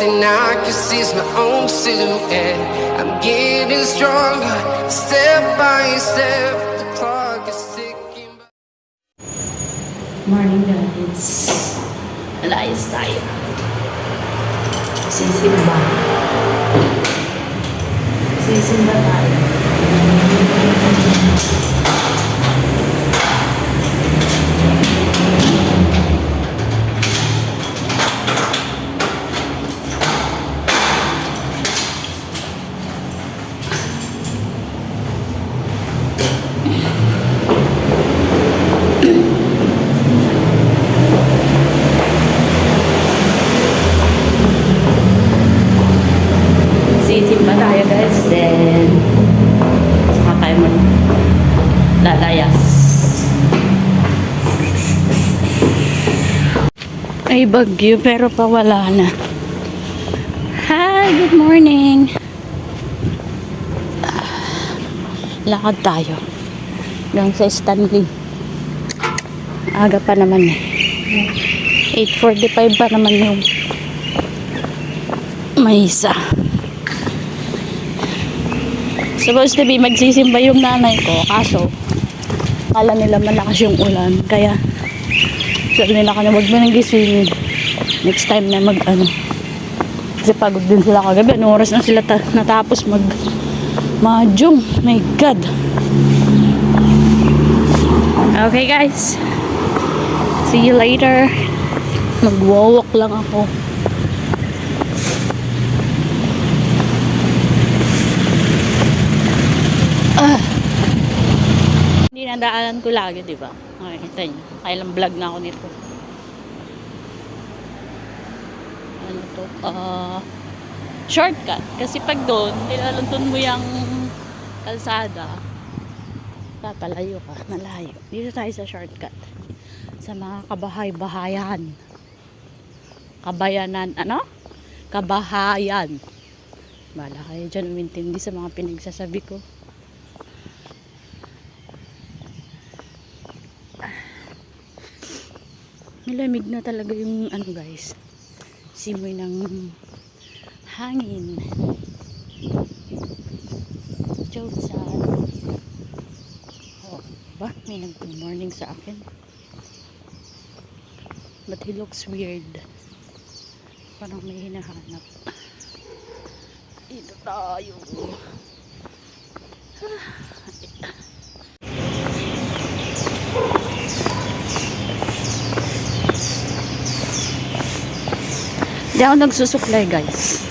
thing I can see is my own silhouette. I'm getting stronger, step by step. The clock is ticking. Morning guys. Alayas tayo. Sisimba. Sisimba tayo. Ay bagyo pero pawala na. Hi, good morning. Lakad tayo. Hanggang sa Stanley. Aga pa naman eh. 8.45 pa naman yung may isa. Supposed to be magsisimba yung nanay ko. Kaso, kala nila malakas yung ulan. Kaya, sabi nila ka na wag mo nang gisingin. Next time na mag ano. Kasi pagod din sila kagabi. Anong oras na sila ta- natapos mag mahjong. My God. Okay guys. See you later. Mag-walk lang ako. Hindi nadaanan ko lagi, di ba? Makikita niyo. Kailang vlog na ako nito. Ano to? Ah, shortcut. Kasi pag doon, nilalantun mo yung kalsada, papalayo ka, malayo. Dito tayo sa shortcut. Sa mga kabahay-bahayan. Kabayanan, ano? Kabahayan. Bala kayo dyan umintindi sa mga pinagsasabi ko. Malamig na talaga yung ano guys. Simoy ng hangin. Josan. Oh, ba? May nag-good morning sa akin. But he looks weird. Parang may hinahanap. Dito tayo. Hindi ako nagsusuklay guys.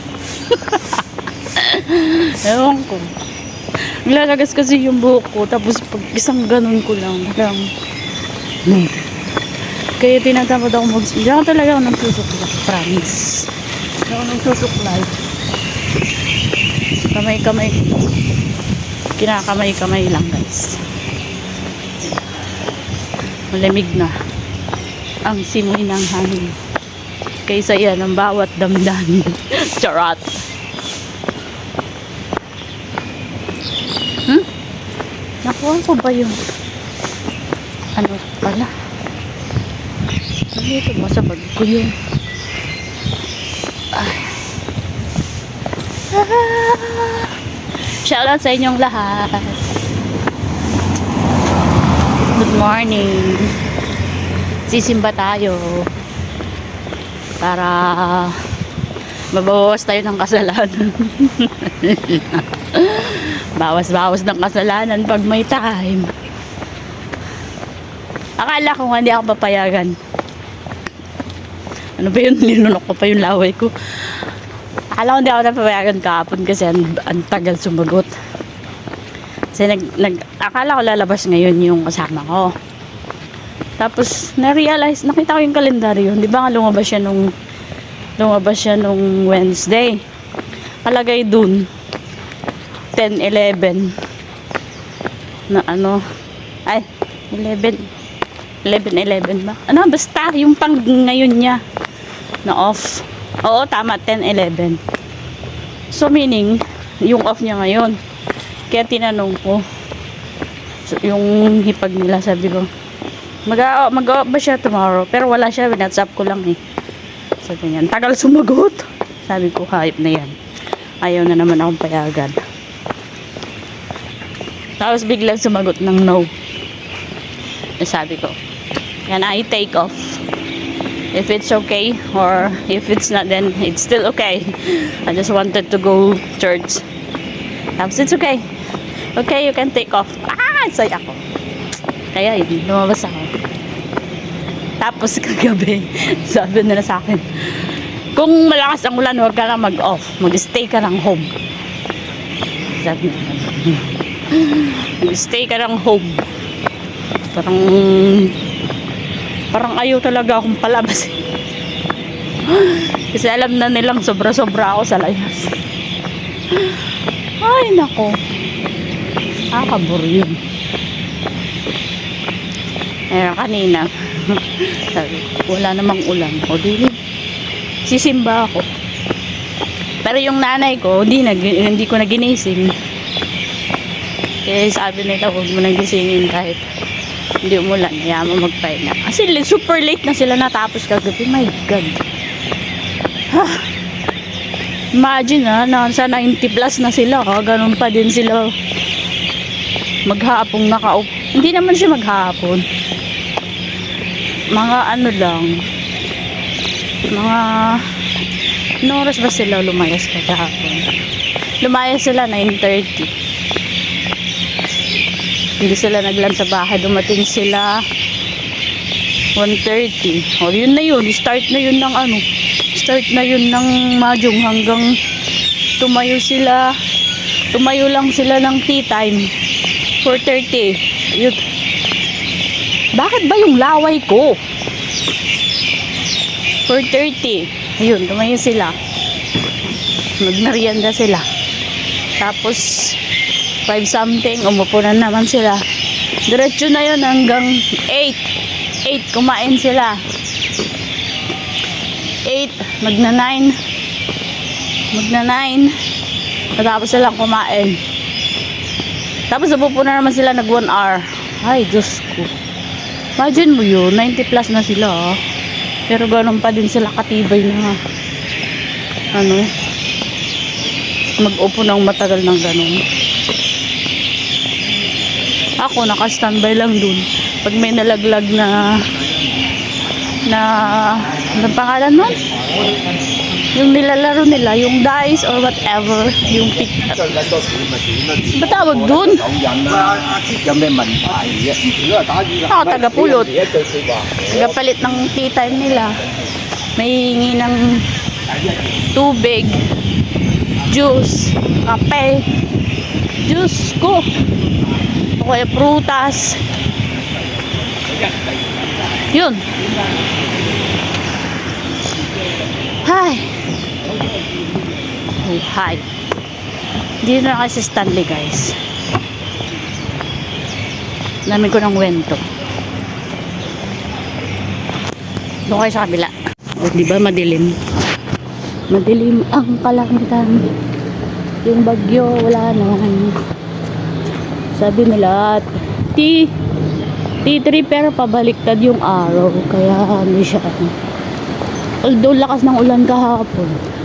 Ewan ko. Nilalagas kasi yung buhok ko. Tapos pag isang ganun ko lang. Parang, hmm. Kaya tinatamad ako mag Hindi ako talaga ako nagsusuklay. Promise. Hindi ako nagsusuklay. Kamay-kamay. Kinakamay-kamay lang guys. Malamig na. Ang simoy ng hangin kaysa yan ang bawat damdamin. Charot. Hmm? Nakuha ko ba yung ano pala? Ano ito ba sa bag ko yun? Ay. Ah. Shoutout sa inyong lahat. Good morning. Sisimba tayo para mabawas tayo ng kasalanan. Bawas-bawas ng kasalanan pag may time. Akala ko hindi ako papayagan. Ano ba yun? Linunok ko pa yung laway ko. Akala ko hindi ako napapayagan kahapon kasi ang, ang tagal sumagot. Kasi nag, nag, akala ko lalabas ngayon yung kasama ko. Tapos, na-realize, nakita ko yung kalendaryo. Di ba nga lumabas siya nung, lumabas siya nung Wednesday. Palagay dun, 10, 11. Na ano, ay, 11, 11, 11 ba? Ano, basta, yung pang ngayon niya, na off. Oo, tama, 10, 11. So, meaning, yung off niya ngayon. Kaya tinanong ko, yung hipag nila, sabi ko, mag mag ba siya tomorrow? Pero wala siya, whatsapp ko lang eh. Sabi niya, tagal sumagot. Sabi ko, hayop na yan. Ayaw na naman akong payagan. Tapos biglang sumagot ng no. Eh, Sabi ko, can I take off? If it's okay or if it's not then it's still okay. I just wanted to go church. Tapos it's okay. Okay, you can take off. Ah, saya ko. Kaya yun, lumabas ako. Tapos kagabi, sabi nila sa akin, kung malakas ang ulan, huwag ka lang mag-off. Mag-stay ka lang home. Sabi nila. Mag-stay ka lang home. Parang, parang ayaw talaga akong palabas. Kasi alam na nilang sobra-sobra ako sa layas. Ay, nako. Nakakabur yun. Ayun, kanina. Sabi ko, wala namang ulan. O, di, sisimba ako. Pero yung nanay ko, hindi, na, hindi ko na ginising. Kaya sabi nila, huwag mo nang gisingin kahit hindi umulan. Kaya mo magpahinga. Kasi super late na sila natapos kagabi. My God. Ha. Imagine ha, nasa 90 plus na sila. Ha? Ganun pa din sila maghapong nakaup. Hindi naman siya maghapon. Mga ano lang. Mga Anong oras ba sila lumayas kagahapon? Lumayas sila 9.30. Hindi sila naglan sa bahay. Dumating sila 1.30. O yun na yun. Start na yun ng ano. Start na yun ng majong hanggang tumayo sila. Tumayo lang sila ng tea time. 4.30. Yun. Bakit ba yung laway ko? 4.30. Ayun, tumayo sila. Magmerienda sila. Tapos, 5 something, umupo na naman sila. Diretso na yun hanggang 8. 8, kumain sila. 8, magna 9. Magna 9. Matapos silang kumain. Tapos napupo na naman sila nag 1 hour. Ay, Diyos ko. Imagine mo yun, 90 plus na sila ah. Pero ganun pa din sila katibay na ano mag-upo ng matagal ng ganun. Ako naka-standby lang dun. Pag may nalaglag na na ano pangalan nun? yung nilalaro nila, yung dice or whatever, yung pick. Ba tawag dun? Oh, tagapulot. Tagapalit ng tea time nila. May hingi ng tubig, juice, kape, juice ko. O kaya prutas. Yun. Hi. Dito na kasi Stanley, guys. Namin ko ng wento. Doon kayo sa kabila. O, di ba madilim? Madilim ang kalangitan. Yung bagyo, wala naman. Sabi nila, T, T3 pero pabaliktad yung araw. Kaya hindi siya, ano. Although lakas ng ulan kahapon.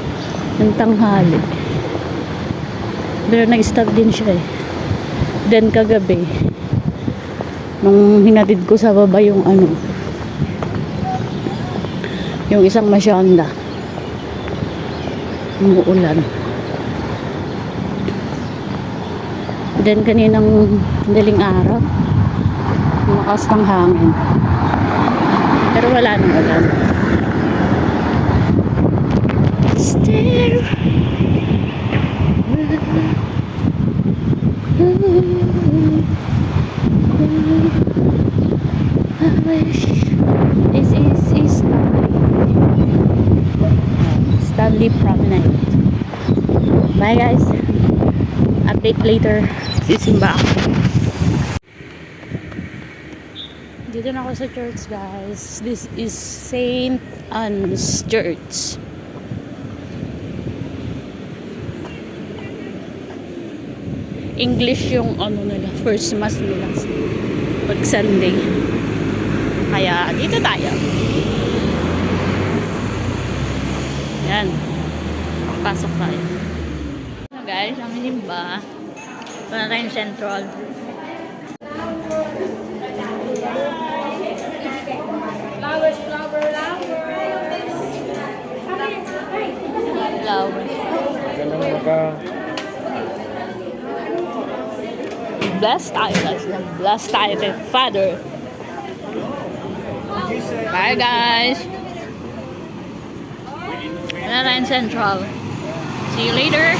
Ng tanghali. Pero nag-stop din siya eh. Then kagabi, nung hinatid ko sa baba yung ano, yung isang masyanda umuulan then kaninang daling araw makas ng hangin pero wala nang ulan this is Stanley Stanley Promenade. Bye guys. Update later. Sisimba ako dito na ako sa church guys. This is Saint Anne's Church English yung ano nila first mass nila pag Sunday kaya dito tayo yan Pasok tayo. So guys, ang hinimba. Wala tayong central. Flowers. Bless tayo guys. Bless tayo Father. Bye guys. Tayong central. See you later.